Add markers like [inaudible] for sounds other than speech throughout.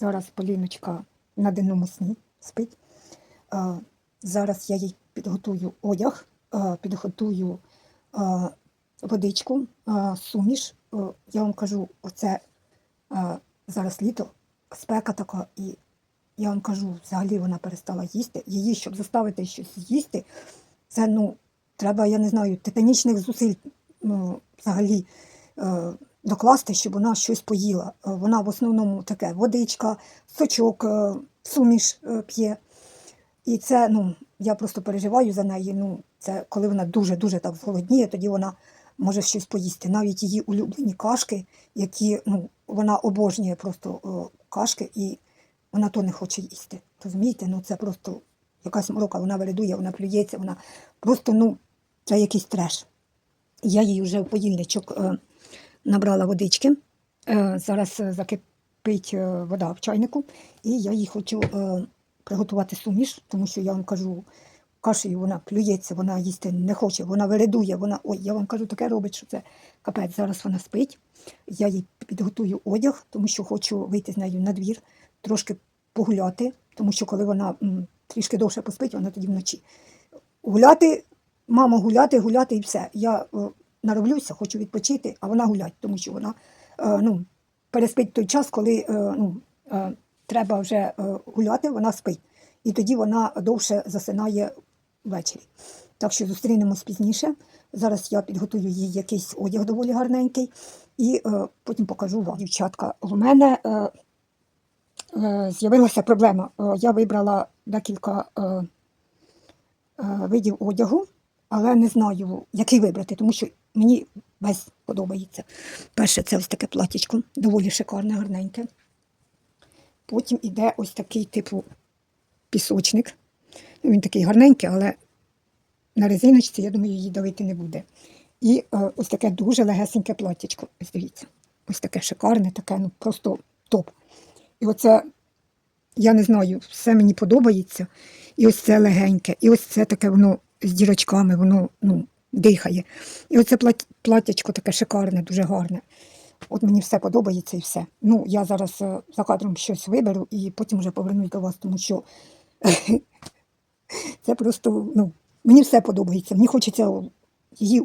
Зараз Поліночка на денному сні спить. Е, Зараз я їй підготую одяг, е, підготую е, водичку, суміш. Я вам кажу, оце зараз літо, спека така, і я вам кажу, взагалі вона перестала їсти. Її, щоб заставити щось їсти, це ну, треба, я не знаю, титанічних зусиль ну, взагалі докласти, щоб вона щось поїла. Е, Вона в основному таке водичка, сочок, е, суміш е, п'є. І це, ну, я просто переживаю за неї. Ну, це коли вона дуже-дуже так зголодніє, тоді вона може щось поїсти. Навіть її улюблені кашки, які ну, вона обожнює просто кашки, і вона то не хоче їсти. Розумієте? Ну це просто якась морока, вона вирядує, вона плюється, вона просто, ну, це якийсь треш. Я їй вже в поїльничок набрала водички. Е, зараз е, закипить е, вода в чайнику, і я їй хочу приготувати суміш, тому що я вам кажу, кашею вона плюється, вона їсти не хоче, вона вирядує, вона. Ой, я вам кажу, таке робить, що це капець. Зараз вона спить. Я їй підготую одяг, тому що хочу вийти з нею на двір, трошки погуляти, тому що коли вона м, трішки довше поспить, вона тоді вночі. Гуляти, мама, гуляти, гуляти і все. Я нароблюся, хочу відпочити, а вона гулять, тому що вона е, ну, переспить той час, коли е, ну, е, треба вже гуляти, вона спить. І тоді вона довше засинає ввечері. Так що зустрінемось пізніше. Зараз я підготую їй якийсь одяг доволі гарненький, і е, потім покажу вам. Дівчатка, у мене е, е, з'явилася проблема. Е, я вибрала декілька е, е, видів одягу, але не знаю, який вибрати, тому що мені весь подобається. Перше, це ось таке платічко, доволі шикарне, гарненьке. Потім іде ось такий типу пісочник. Ну, він такий гарненький, але на резиночці, я думаю, її давити не буде. І е, ось таке дуже легесеньке платтячко. Ось дивіться. Ось таке шикарне, таке, ну просто топ. І оце, я не знаю, все мені подобається. І ось це легеньке, і ось це таке воно з дірочками, воно ну, дихає. І оце плат- платтячко таке шикарне, дуже гарне. От мені все подобається і все. Ну, я зараз е, за кадром щось виберу і потім вже повернусь до вас, тому що [laughs] це просто, ну, мені все подобається. Мені хочеться її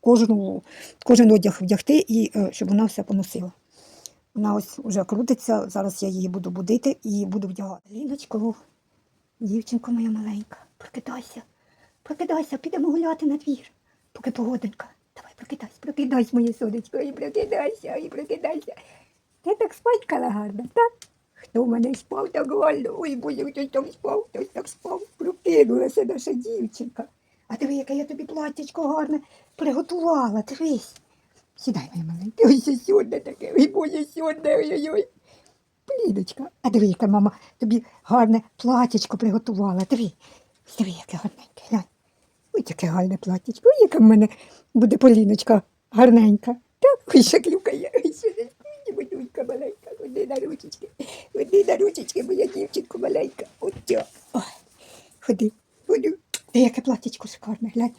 кожну, кожен одяг вдягти і е, щоб вона все поносила. Вона ось вже крутиться, зараз я її буду будити і буду вдягати. Ліночко, дівчинко моя маленька, прокидайся, прокидайся, підемо гуляти на двір, поки погоденька. Давай, прокидайся, прокидайся, моє сонечко, і прокидайся, і прокидайся. Ти так спатькала гарно, так? Хто в мене спав так гарно? Ой, боже, хтось там спав, хтось так спав. Прокинулася наша дівчинка. А диви, яке я тобі платтячко гарне приготувала, дивись. Сідай, моя маленька. Ой, сьогодні таке, ой, боже, сьогодні, ой-ой-ой. Плідочка, а диви, яке мама тобі гарне платячко приготувала. Диви, диви, яке гарненьке. Глянь. Ой, яке гарне платячко. Ой, яка в мене буде поліночка гарненька. Так, ой, ще клюкає. Ой, маленька. Ходи на ручечки. Ходи на ручечки, моя дівчинка маленька. От. Ой, ходи, ходи. Ти яке платтячко шикарне, глянь.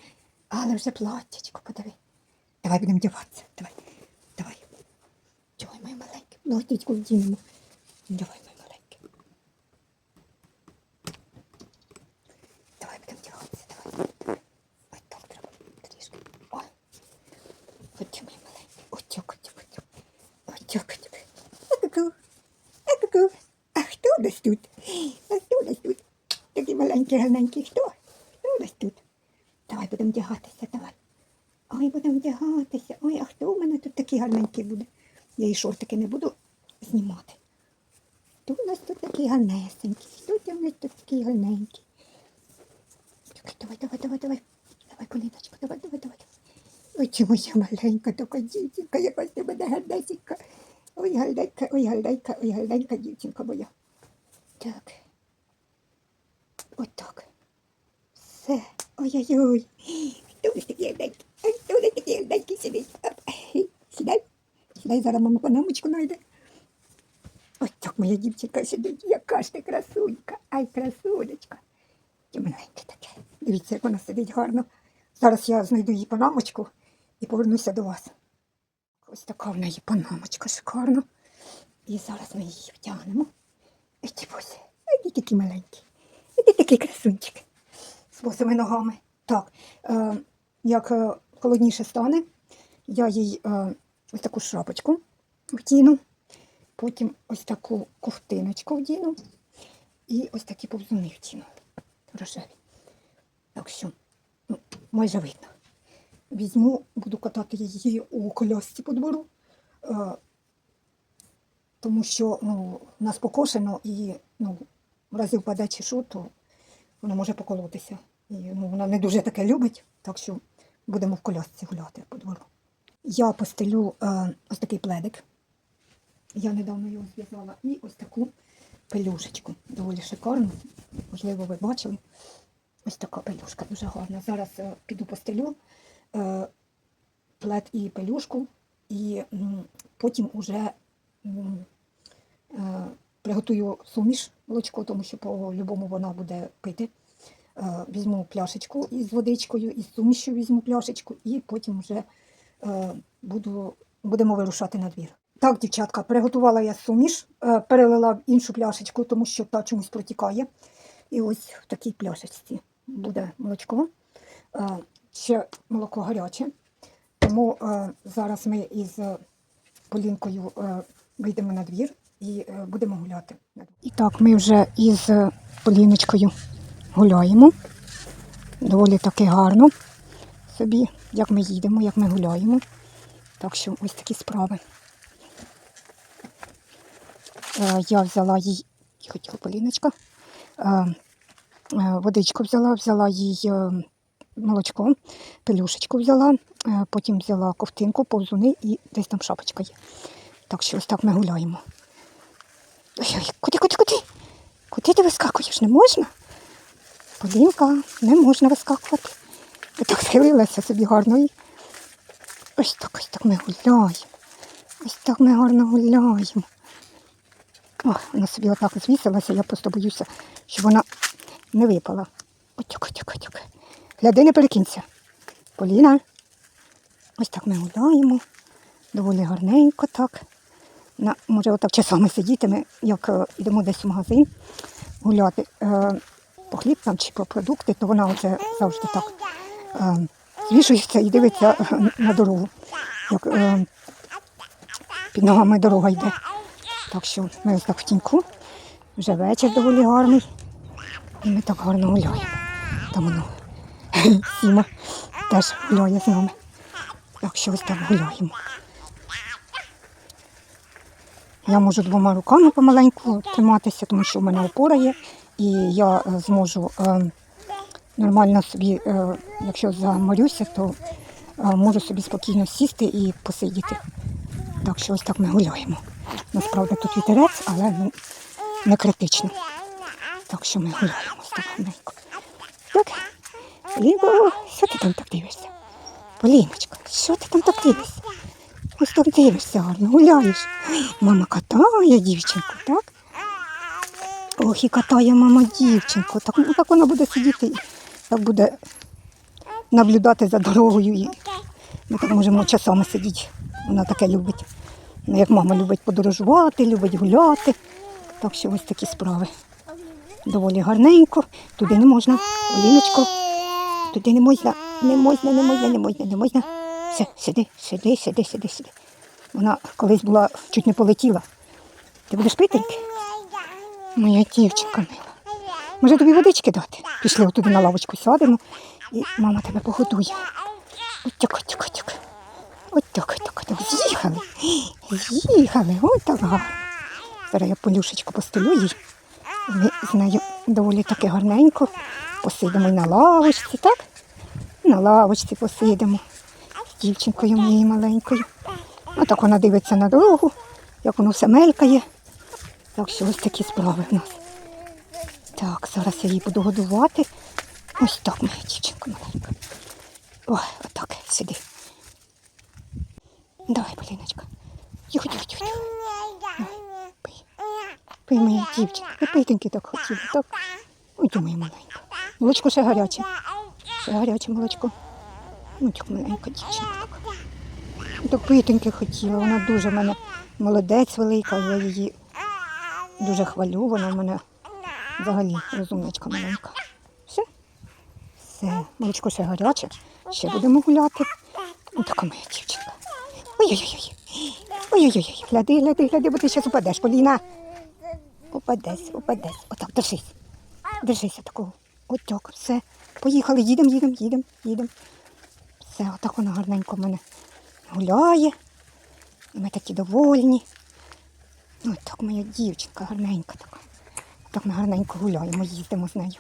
Але вже платтячко, подиви. Давай будемо вдягатися. Давай. Давай. Давай, моє маленьке. Платтячко вдінемо. Давай, моє маленьке. Давай будемо вдягатися. Давай. Давай. Ось так треба. Трішки. Ой. Ось моє маленьке. Ось так, ось так, ось так. Ось так, ось так. А-ку-ку. А-ку-ку. А хто у нас тут? А хто у нас тут? Такий маленький, гарненький. Хто? Хто у тут? Давай будемо вдягатися, давай. Ой, будемо вдягатися. Ой, а хто у мене тут такий гарненький буде? Я і шортики не буду знімати. Хто у нас тут такий гарнесенький? Хто у нас тут такий гарненький? Давай, давай, давай, давай. Давай, Поліночко, давай, давай, давай. Ой, чи моя маленька така дівчинка, якась ти мене гарнесенька. Ой, гарненька, ой, гарненька, ой, гарненька дівчинка моя. Так. От так. Все. Ой-ой-ой. Хто ви такі гарненькі? Ай, Хто ви такі гарненькі сидить? Сідай. Сідай, зараз мама панамочку знайде. Ось так моя дівчинка сидить, яка ж ти красунька. Ай, красунечка. Чи маленьке таке. Дивіться, як вона сидить гарно. Зараз я знайду її панамочку і повернуся до вас. Ось така в неї панамочка шикарна. І зараз ми її втягнемо. Іди, боже, іди такий маленький. Іди такий красунчик. З босими ногами. Так, е, як е, холодніше стане, я їй е, ось таку шапочку вдіну, потім ось таку ковтиночку вдіну і ось такі повзуни вдіну. Рожеві. Так що, ну, майже видно. Візьму, буду катати її у колясці по двору, е, тому що ну, нас покошено і ну, в разі впаде чи то воно може поколотися. І ну, вона не дуже таке любить, так що будемо в колясці гуляти по двору. Я постелю е, ось такий пледик. Я недавно його зв'язала. І ось таку пелюшечку. Доволі шикарну. Можливо, ви бачили. Ось така пелюшка дуже гарна. Зараз е, піду постелю е, плед і пелюшку, і м, потім уже м, е, приготую суміш молочко, тому що по-любому вона буде пити. Е, візьму пляшечку із водичкою, із сумішю візьму пляшечку, і потім вже е, буду, будемо вирушати на двір. Так, дівчатка, приготувала я суміш, е, перелила в іншу пляшечку, тому що та чомусь протікає. І ось в такій пляшечці буде молочко. Ще молоко гаряче. Тому зараз ми із Полінкою вийдемо на двір і е, будемо гуляти. І так, ми вже із Поліночкою гуляємо. Доволі таки гарно собі, як ми їдемо, як ми гуляємо. Так що ось такі справи. Е, Я взяла їй, хотіла Поліночка, е, водичку взяла, взяла їй молочко, пелюшечку взяла, потім взяла ковтинку, повзуни і десь там шапочка є. Так що ось так ми гуляємо. Ой-ой, куди, куди, куди? Куди ти вискакуєш? Не можна? Полінка, не можна вискакувати. Я так схилилася собі гарно. Ось так, ось так ми гуляємо. Ось так ми гарно гуляємо. О, вона собі отак звісилася, я просто боюся, щоб вона не випала. Отюк, отюк, отюк. Гляди, не перекинься. Поліна. Ось так ми гуляємо. Доволі гарненько так. На, може, отак часами сидітиме, як е, йдемо десь в магазин гуляти е, по хліб там чи по продукти, то вона оце завжди так е, звішується і дивиться на дорогу, як під ногами дорога йде. Так що ми ось так в тіньку. Вже вечір доволі гарний. І ми так гарно гуляємо. Там воно [laughs] Сіма теж гуляє з нами. Так що ось так гуляємо. Я можу двома руками помаленьку триматися, тому що в мене опора є, і я е, зможу е, нормально собі, е, якщо заморюся, то можу собі спокійно сісти і посидіти. Так що ось так ми гуляємо. Насправді тут вітерець, але ну, не критично. Так що ми гуляємо ось так гарненько. Так, Полінко, що ти там так дивишся? Поліночка, що ти там так дивишся? Ось так дивишся гарно, гуляєш. Мама катає дівчинку, так? Ох, і катає мама дівчинку. Так, ну, так вона буде сидіти, так буде наблюдати за дорогою. Ми так можемо часами сидіти. Вона таке любить. Ну, як мама любить подорожувати, любить гуляти. Так що ось такі справи. Доволі гарненько. Туди не можна. Оліночко. Туди не можна, не можна, не можна, не можна, не можна. Все, сиди, сиди, сиди, сиди, сиди. Вона колись була, чуть не полетіла. Ти будеш питеньки? Моя дівчинка мила. Може тобі водички дати? Пішли отуди на лавочку сядемо і мама тебе погодує. Ось так, ось так, ось так. З'їхали. З'їхали, ось так гарно. Зараз я полюшечку постелю їй. Ми з нею доволі таки гарненько. Посидимо і на лавочці, так? На лавочці посидимо дівчинкою моєю маленькою. Отак вона дивиться на дорогу, як воно все мелькає. Так що ось такі справи в нас. Так, зараз я її буду годувати. Ось так моя дівчинка маленька. Ой, отак, сиди. Давай, Поліночка. Тихо, тихо. тихо. Пий. Пий, моя дівчинка. Питеньки так хотіла, так? Ой, ти моя маленька. Молочко ще гаряче. Ще гаряче молочко. Так маленька дівчинка. Так питеньки хотіла. Вона дуже в мене молодець велика, я її дуже хвалю, вона в мене взагалі розумничка маленька. Все. Все, молочко ще гаряче. Ще будемо гуляти. Ось така моя дівчинка. Ой-ой-ой. Ой-ой-ой. Гляди, гляди, гляди, бо ти зараз упадеш, Поліна. Упадеш, упадеш. Отак, держись. Держися такого. Отак, все. Поїхали, їдемо, їдемо, їдемо, їдемо. Все, отак вона гарненько в мене гуляє. Ми такі довольні. Ось так моя дівчинка гарненька така. Так ми гарненько гуляємо, їздимо з нею.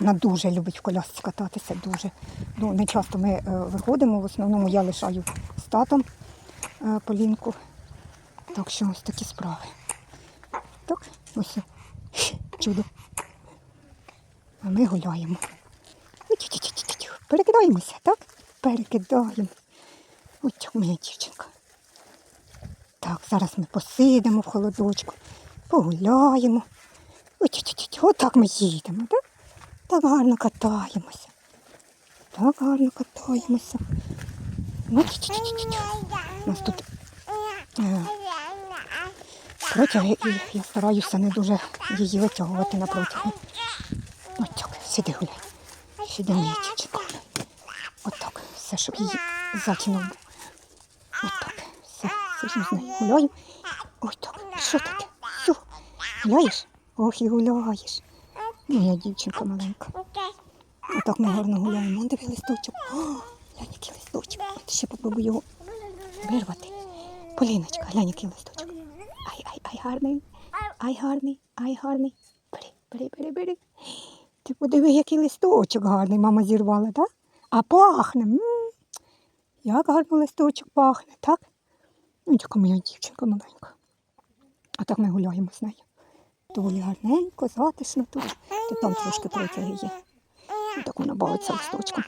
Вона дуже любить в колясці кататися, дуже. Ну, не часто ми е, виходимо, в основному я лишаю з татом е, Полінку. Так що ось такі справи. Так, ось [laughs] чудо. А ми гуляємо. Перекидаємося, так? Перекидаємо. Ось так моя дівчинка. Так, зараз ми посидимо в холодочку, погуляємо. Отак ми їдемо, так? Так гарно катаємося. Так гарно катаємося. У нас тут е, протяги, і я стараюся не дуже її витягувати на протяги. Ось так, сиди гуляй. Сиди, дівчинка. Отак, все, щоб її затягнув. Отак, все, сижу з нею гуляю. Ось так, що таке? Що? Гуляєш? Ох, і гуляєш. Моя дівчинка маленька. Отак ми гарно гуляємо. Диви листочок. О, глянь, який листочок. Ще попробую його вирвати. Поліночка, глянь, який листочок. Ай, ай, ай, гарний. Ай, гарний, ай, гарний. Бери, бери, бери, бери. Ти подиви, який листочок гарний мама зірвала, так? А пахне. м Як гарно листочок пахне, так? Ну, така моя дівчинка маленька. А так ми гуляємо з нею. Доволі гарненько, затишно тут. То там трошки протяги. І так вона бавиться листочком.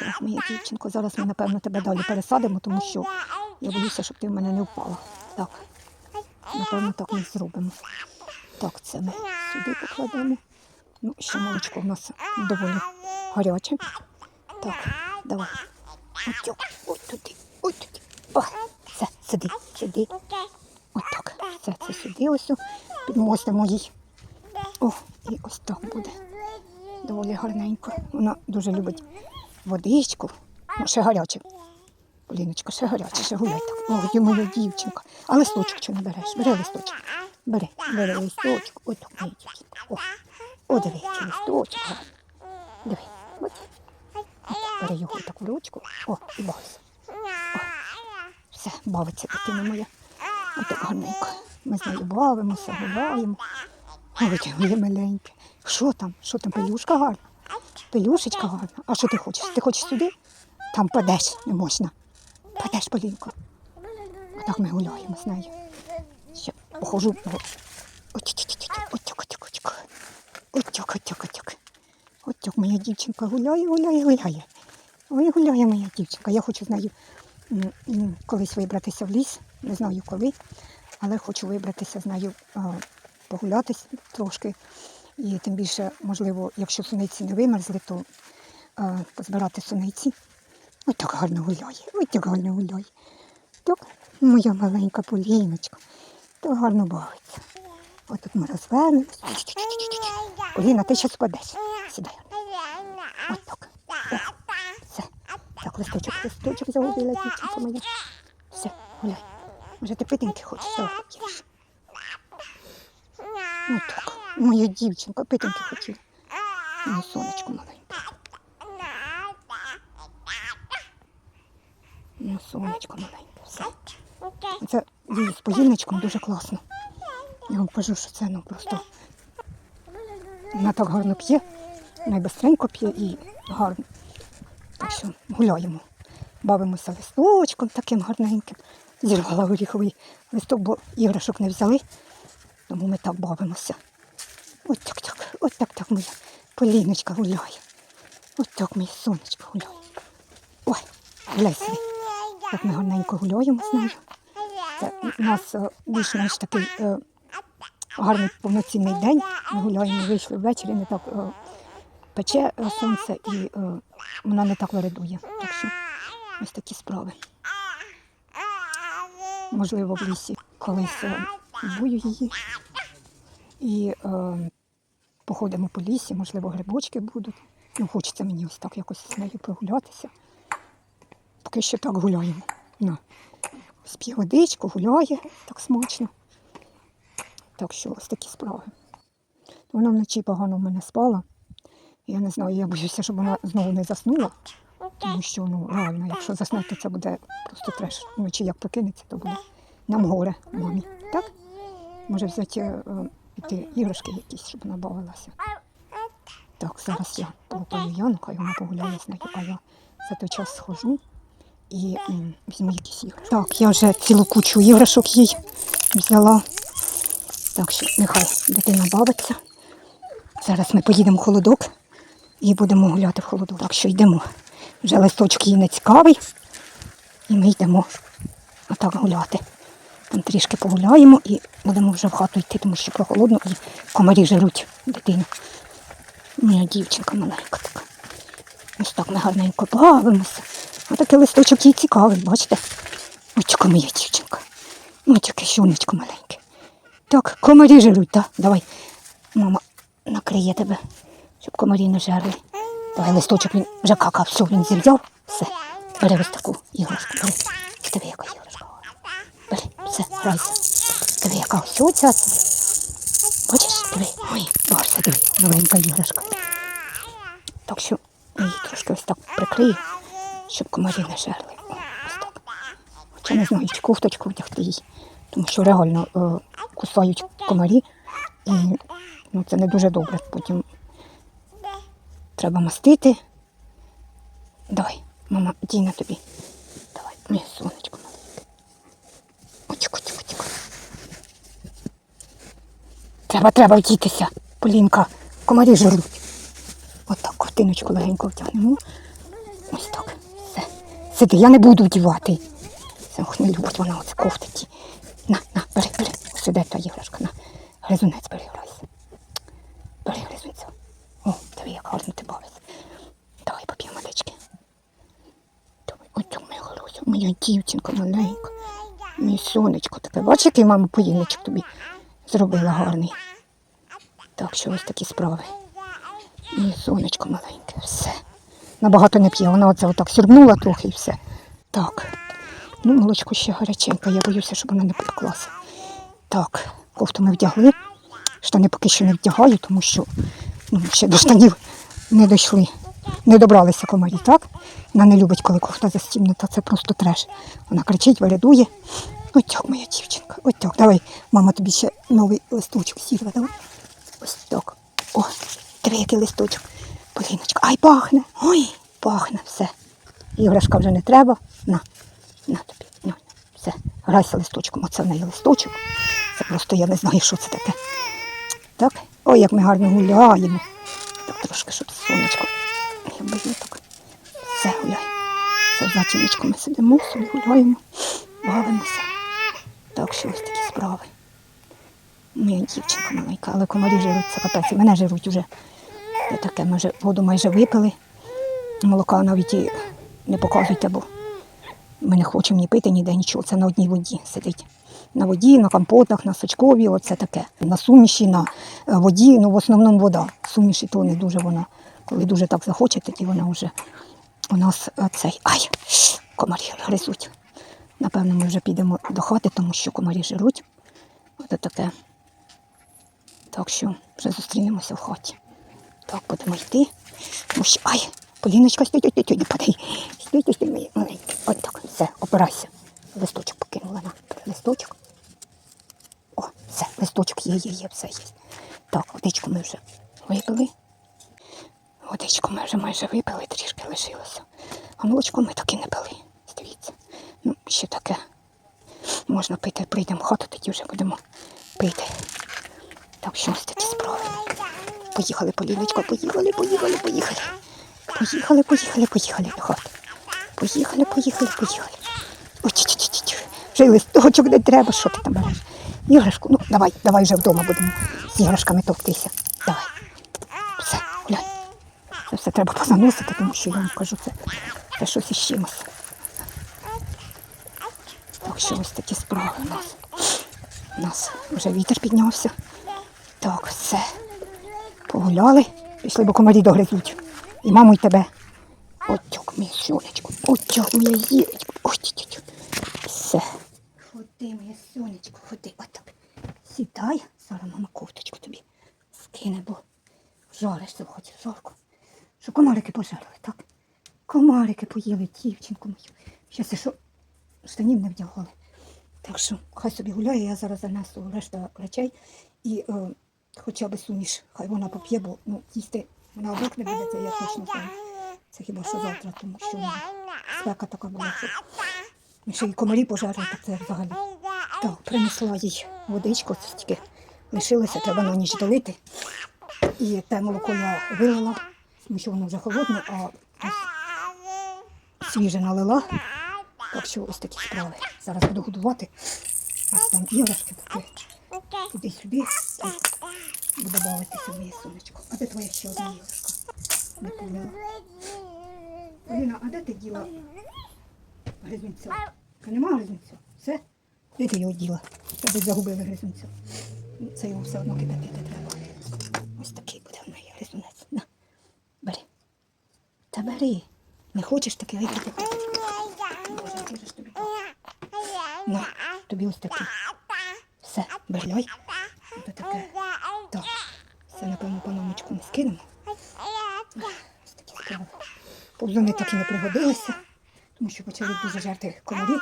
Так, моя дівчинко, зараз ми, напевно, тебе далі пересадимо, тому що я боюся, щоб ти в мене не впала. Так, напевно, так ми зробимо. Так, це ми сюди покладемо. Ну, ще молочко в нас доволі гаряче. Так, давай. Так, ось туди, ось туди. О, все, сиди, сиди. Ось так. Все, це сюди ось підмостимо їй. О, і ось так буде. Доволі гарненько. Вона дуже любить водичку. Ну, ще гаряче. Поліночка, ще гаряче, ще гуляй так. О, є моя дівчинка. А листочок чого не береш? Бери листочок. Бери, бери листочок. Ось так, моя дівчинка. О, о, диви, листочок. Диви. От, бери його так в ручку. О, і бавися. Все, бавиться дитина моя. Отак гарненько. Ми з нею бавимося, гуляємо. Ой, моє маленьке. Що там? Що там? Пелюшка гарна? Пелюшечка гарна. А що ти хочеш? Ти хочеш сюди? Там падеш, не можна. Падеш, Полінко. Отак ми гуляємо з нею. Ще похожу. Отяк, отяк, отяк, отяк. Отяк, отяк, отяк. Отяк моя дівчинка гуляє, гуляє, гуляє. Ой, гуляє моя дівчинка. Я хочу з нею колись вибратися в ліс. Не знаю коли, але хочу вибратися з нею погулятись трошки. І тим більше, можливо, якщо суниці не вимерзли, то позбирати суниці. Ось так гарно гуляє, ось так гарно гуляє. Так, моя маленька поліночка, так гарно бавиться. Ось тут ми розвернемось. Поліна, ти ще спадеш. Сідай. Ось так. Все. Так, листочок, листочок загубила дівчинка моя. Все, гуляй. Може, ти питинки хочеш? Давай, їж. Так. Моя дівчинка, питинки хотіла. Ну, сонечко маленьке. Ну, сонечко маленьке. Все. Це її з поїльничком дуже класно. Я вам кажу, що це ну просто вона так гарно п'є, найбистренько п'є і гарно. Так що гуляємо. Бавимося листочком таким гарненьким. Зірвала горіховий листок, бо іграшок не взяли. Тому ми так бавимося. Ось так так, ось так так моя Поліночка гуляє. Ось так моє сонечко гуляє. Ой, гуляй собі. Так ми гарненько гуляємо з нею. У нас е, більш-менш такий е, гарний повноцінний день. Ми гуляємо, вийшли ввечері, не так е, пече е, сонце і е, вона не так виридує. Так що ось такі справи. Можливо, в лісі колись е, бую її. І е, походимо по лісі, можливо, грибочки будуть. Ну, хочеться мені ось так якось з нею прогулятися. Поки що так гуляємо. На. П'є водичку, гуляє так смачно. Так що ось такі справи. Вона вночі погано в мене спала. Я не знаю, я боюся, щоб вона знову не заснула. Тому що ну реально, якщо заснути, це буде просто треш. Вночі як прокинеться, то буде нам горе мамі. Так? Може взяти е, піти іграшки якісь, щоб вона бавилася. Так, зараз я полопаю Янку, і вона погуляє з нею, а я за той час схожу і м, візьму якісь іграшки. Так, я вже цілу кучу іграшок їй взяла. Так що нехай дитина бавиться. Зараз ми поїдемо в холодок і будемо гуляти в холодок. Так що йдемо. Вже листочок їй не цікавий. І ми йдемо отак гуляти. Там трішки погуляємо і будемо вже в хату йти, тому що прохолодно і комарі жируть дитину. Моя дівчинка маленька така. Ось так ми гарненько бавимося. А такий листочок їй цікавий, бачите? Ось моя дівчинка. Ось таке щонечко маленьке. Так, комарі жируть, так? Давай. Мама накриє тебе, щоб комарі не жарили. Давай листочок він вже какав, все, він зів'яв. Все. Бери ось таку іграшку. Бери. Диви, яка іграшка. Бери, все, грайся. Диви, яка ось оця. Бачиш, диви, ой, бачите, диви, новенька іграшка. Так що її трошки ось так прикрию, щоб комарі не жерли. О, ось так. Хоча не знаю, чи кофточку вдягти їй, тому що реально е, кусають комарі, і ну, це не дуже добре. Потім треба мастити. Давай, мама, дій на тобі. Давай, моє сонечко маленьке. Очко. Треба, треба вдітися, Полінка. Комарі жируть. Отак ковтиночку легенько втягнемо. Ось так. Все. Сиди, я не буду вдівати. Це ох, не любить вона оце кофтиці. На, на, бери, бери. Сюди та іграшка. На. Гризунець бери, грайся. Бери гризунця. О, диви, як гарно ти бавишся. Давай поп'ємо водички. Давай, так моя хороша, моя дівчинка маленька. Моє сонечко таке. Бачиш, який мама поїльничок тобі зробила гарний. Так що ось такі справи. Моє сонечко маленьке, все. Набагато не п'є, вона оце отак сірбнула трохи і все. Так. Ну, молочко ще гаряченьке, я боюся, щоб вона не попеклася. Так, кофту ми вдягли. Штани поки що не вдягаю, тому що ну, ще до штанів не дійшли. Не добралися комарі, так? Вона не любить, коли кофта застібнута, це просто треш. Вона кричить, вирядує. Ось так, моя дівчинка. Ось. Давай, мама тобі ще новий листочок сірве, давай. Ось так. О, який листочок. Поліночка. Ай, пахне. Ой, пахне, все. Іграшка вже не треба. На, на тобі. На, все. Грайся листочком. Оце в неї листочок. Це просто я не знаю, що це таке. Так? Ой, як ми гарно гуляємо. Так трошки, щоб сонечко. Так. Все гуляй. Все, за тіночку ми сидимо, собі гуляємо, бавимося. Так що ось такі справи. Моя дівчинка маленька, але комарі жируть, це капець. Мене жируть вже. Це таке, ми вже воду майже випили. Молока навіть і не показуйте, бо ми не хочемо ні пити, ніде нічого. Це на одній воді сидить. На воді, на компотах, на сочкові, оце таке. На суміші, на е, воді, ну в основному вода. Суміші то не дуже вона. Коли дуже так захоче, тоді вона вже у нас е, цей. Ай! Комарі гризуть. Напевно, ми вже підемо до хати, тому що комарі жируть. Ось таке. Так що вже зустрінемося в хаті. Так, будемо йти. Тому що, ай, Поліночка, стій, стій, стій, не падай. Стій, стій, стій, маленькі. От так, все, опирайся. Листочок покинула на листочок. О, все, листочок є, є, є, все є. Так, водичку ми вже випили. Водичку ми вже майже випили, трішки лишилося. А молочко ми таки не пили. Дивіться. Ну, ще таке. Можна пити, прийдемо в хату, тоді вже будемо пити. Так що ось такі справи. Поїхали, Поліночка, поїхали, поїхали, поїхали. Поїхали, поїхали, поїхали до хати. Поїхали, поїхали, поїхали. Ой, чи чи Вже листочок не треба, що ти там береш. Іграшку, ну давай, давай вже вдома будемо з іграшками товктися. Давай. Все, гуляй. Це все треба позаносити, тому що я вам кажу, це, це щось із чимось. Так що ось такі справи у нас. У нас вже вітер піднявся. Так, все. Погуляли, пішли, бо комарі догризуть. І маму, і тебе. Отьок, моє сонечко. Ой, тю, тю, тю. Все. Ходи, моє сонечко, ходи. Сідай, зараз мама кофточку тобі скине, бо жаришся, хоч жарко. Що комарики пожарили, так? Комарики поїли дівчинку мою. Щас я що штанів не вдягали. Так що хай собі гуляє, я зараз занесу решту речей і е, хоча б суміш, хай вона поп'є, бо ну, їсти вона обок не буде, це я точно знаю. Це хіба що завтра, тому що спека така була. Що... ми ще й комарі пожарили, так це взагалі. Так, принесла їй водичку, це тільки лишилося, треба на ніч долити. І те молоко я вилила, тому що воно вже холодне, а свіже налила. Так що ось такі справи. Зараз буду годувати. Ось там іграшки поки туди-сюди. І Буде бавитися моє сонечко. А де твоя ще одна іграшка? Не поняла. Аліна, а де ти діла гризунця? Нема гризунця? Все? Ти його діла? Тебе загубили гризунця. Це його все одно кипятити треба. Ось такий буде в неї гризунець. На, бери. Та бери. Не хочеш такий, ай Боже, ж тобі. На, тобі ось такий. Все, берляй. Ось таке. Так. Все, напевно, по номочку ми скинемо. Ось такі. Повзуни так і не пригодилися, тому що почали дуже жерти комарі.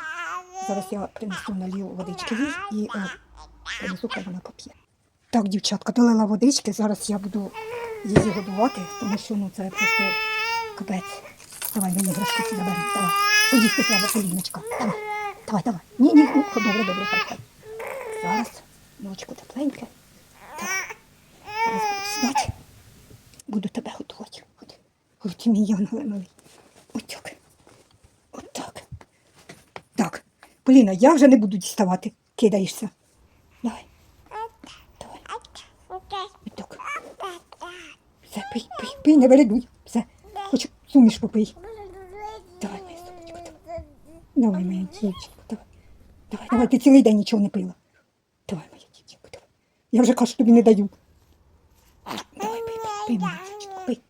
Зараз я принесу налів водички їй і е, принесу, хай вона поп'є. Так, дівчатка, долила водички, зараз я буду її годувати, тому що ну, це просто капець. Давай, мені іграшки ці забери. Давай. Поїсти треба, Поліночка. Давай, давай, давай. Ні, ні, ну, добре, добре, хай, хай. Зараз, ночку тепленьке. Так. Зараз буду сідати. Буду тебе готувати. Ходи. Ой, мій янголе малий. Отак. Отак. Так. Поліна, я вже не буду діставати. Кидаєшся. Давай. Давай. Отак. Все, пий, пий, пий, не вирядуй. Все. Хоч суміш попий. Давай, моя сонечко, давай. Давай, моя дівчинка, давай. Давай, давай, ти цілий день нічого не пила. Давай, моя дівчинка, давай. Я вже кашу тобі не даю. Давай, пий, пий, пий, моя дівчинка, пий.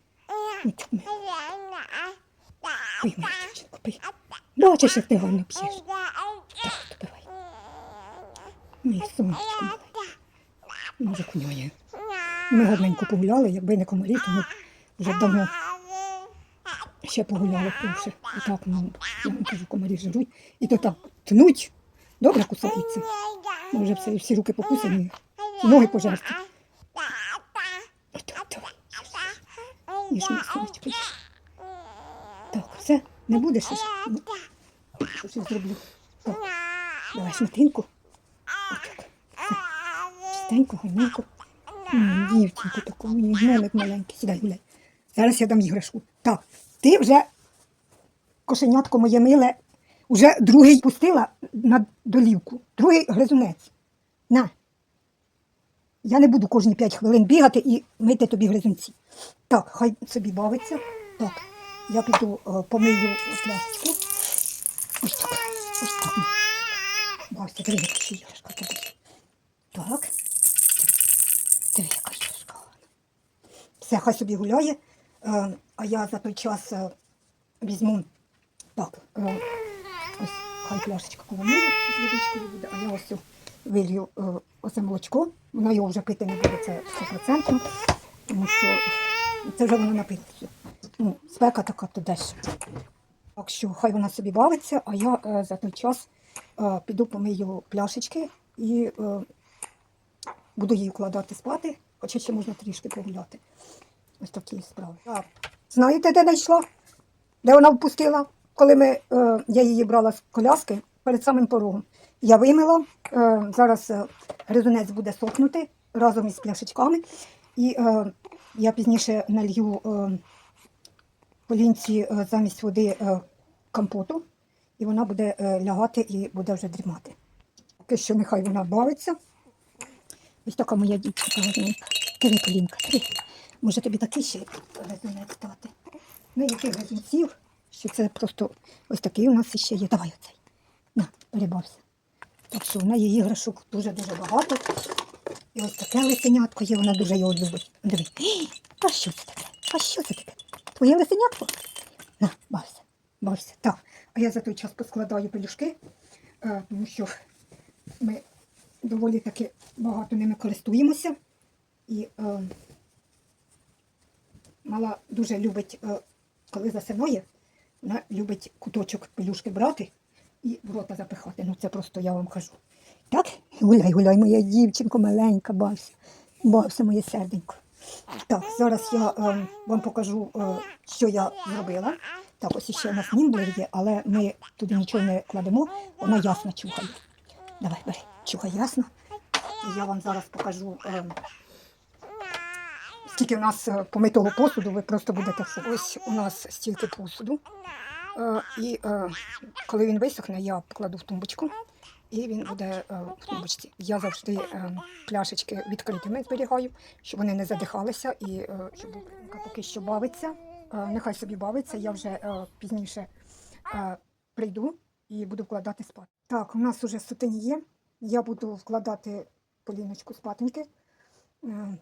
Пий, моя дівчинка, пий. Бачиш, як ти гарно п'єш. Так, допивай. Сонечко. Може, куняє. Ми гарненько погуляли, якби не комарі, то ми вже давно ще погуляли довше. І так, ну, я вам кажу, комарі жируть. І то так тнуть, добре кусаються. Ну, вже все, всі руки покусані, ноги пожерті. Так, все, не будеш ще? Ну, зроблю? Так, давай шматинку. Чистенько, гарненько. М, Дівчинку таку, мені гномик маленький. Сідай, гуляй. Зараз я дам іграшку. Так, ти вже кошенятко моє миле, вже другий пустила на долівку. Другий гризунець. На. Я не буду кожні 5 хвилин бігати і мити тобі гризунці. Так, хай собі бавиться. Так, я піду е, помию пляшечку. Ось так. Ось так. Бався, ще іграшка тобі. Так. Диви, яка іграшка. Все, хай собі гуляє. Е, а я за той час е, візьму так, е, ось хай пляшечка коло з водичкою буде, а я ось вилью оце молочко. Вона його вже пити не буде, це 100%, тому що це вже вона напилася. Ну, спека така то дещо. Так що хай вона собі бавиться, а я за той час піду помию пляшечки і буду її вкладати спати, хоча ще можна трішки погуляти. Ось такі справи. Так. Знаєте, де знайшла? Де вона впустила, коли ми, е, я її брала з коляски перед самим порогом. Я вимила, е, зараз е, гризунець буде сохнути разом із пляшечками. І е, я пізніше налью е, полінці е, замість води е, компоту, і вона буде е, лягати і буде вже дрімати. Поки що нехай вона бавиться. Ось така моя дівчинка гарненька. Диви, Полінка, диви. Може тобі такий ще гризунець дати? Ну, яких гризунців, що це просто ось такий у нас ще є. Давай оцей. На, перебався. Так що в неї іграшок дуже-дуже багато. І ось таке лисенятко є, вона дуже його любить. Диви. [gasps] А що це таке? А що це таке? Твоє лисенятко? На, бався, бався. Так, а я за той час поскладаю пелюшки, е, тому що ми доволі таки багато ними користуємося. І е, мала дуже любить, е, коли засинає, вона любить куточок пелюшки брати і в рота запихати. Ну це просто я вам кажу. Так? Гуляй, гуляй, моя дівчинко маленька, бався. Бався моє серденько. Так, зараз я е, вам покажу, е, що я зробила. Так, ось іще у нас німблер є, але ми туди нічого не кладемо, вона ясно чухає. Давай, бери, чухай ясно. Я вам зараз покажу, е, скільки у нас е, помитого посуду, ви просто будете. Ось у нас стільки посуду. Е, і е, коли він висохне, я покладу в тумбочку. І він буде е, в тумбочці. Я завжди е, пляшечки відкритими зберігаю, щоб вони не задихалися і щоб поки що бавиться. Нехай собі бавиться, я вже пізніше прийду і буду вкладати спати. Так, у нас уже сутені є. Я буду вкладати поліночку спатеньки. Е,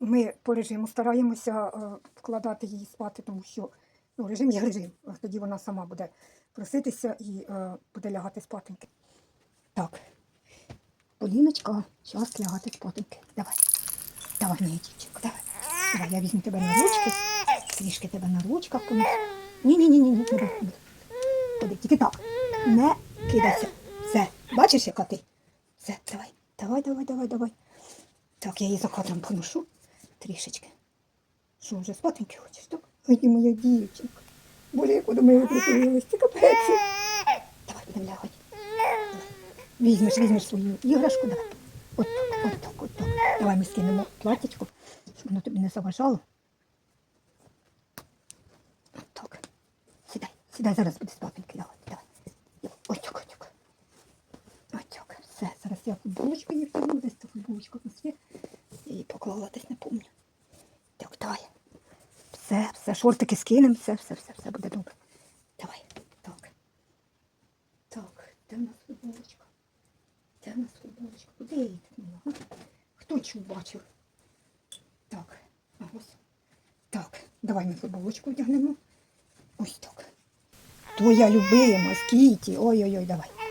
Ми по режиму стараємося е, вкладати її спати, тому що ну, режим є режим. Тоді вона сама буде проситися і е, буде лягати спатеньки. Так. Поліночка, час лягати спатеньки. Давай. Давай, моя дівчинка, давай. Давай, я візьму тебе на ручки. Трішки тебе на ручках. Ні-ні-ні, не буду. не буду. Ходи, тільки так. Не кидайся. Все. Бачиш, яка ти? Все, давай. Давай, давай, давай, давай. Так, я її за кадром поношу. Трішечки. Що, вже спатеньки хочеш, так? Ой, моя дівчинка. Боже, як до мене притулилась, це капець. Давай, будемо лягати. Візьмеш, візьмеш свою іграшку, давай. От так, от так, от так. Давай ми скинемо платічко, щоб воно тобі не заважало. От так. Сідай, сідай, зараз буде спатеньки лягати. Давай. Ось так, ось так. Ось. Все, зараз я футболочку її втягну, десь та футболочка у нас є. Я її поклала десь, не пам'ятаю. Так, давай. Все, все, шортики скинемо, все, все, все, все буде добре. Давай. Так. Так, де в нас футболочка? Де в нас футболочка? Куди я її ткнула? Хто чув бачив? Так, а ось. Так, давай ми футболочку вдягнемо. Ось так. Твоя любима, з Кіті. Ой-ой-ой, давай.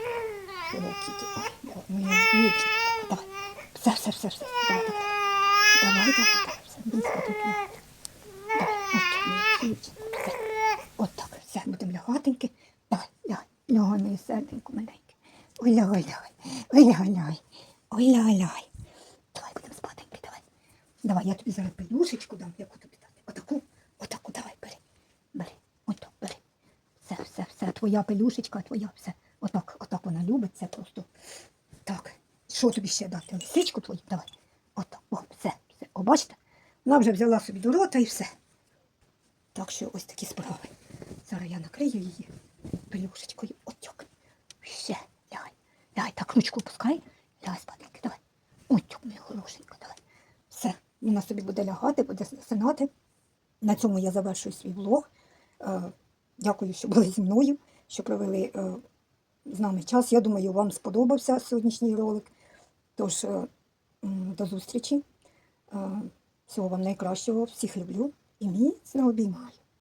Давай, моя. Давай. Все, все, все, все. Давай, давай. Давай, давай, давай. Все, близько тут лягати. Давай, от, дівчинка. Все. От так, все, будемо лягатеньки. Давай, лягай. Лягай, серденько маленьке. Ой, лягай, лягай. Ой, лягай, лягай. Ой, лягай, лягай. Давай, будемо спатеньки, давай. Давай, я тобі зараз пелюшечку дам, яку тобі дати. Отаку, отаку, давай, бери. Бери, отак, бери. Все, все, все, твоя пелюшечка, твоя, все. Отак, вона любить, це просто. Так, що тобі ще дати? Лисичку твою? Давай. Отак, о, все, все. О, бачите? Вона вже взяла собі до рота і все. Так що ось такі справи. Зараз я накрию її пелюшечкою. Отак. Все, лягай. Лягай, так ручку пускай. Лягай спатеньки, давай. Отак, моя хорошенька, давай. Все, вона собі буде лягати, буде засинати. На цьому я завершую свій влог. Е, Дякую, що були зі мною, що провели е, з нами час. Я думаю, вам сподобався сьогоднішній ролик. Тож, е, до зустрічі. Е, Всього вам найкращого, всіх люблю і міцно обіймаю.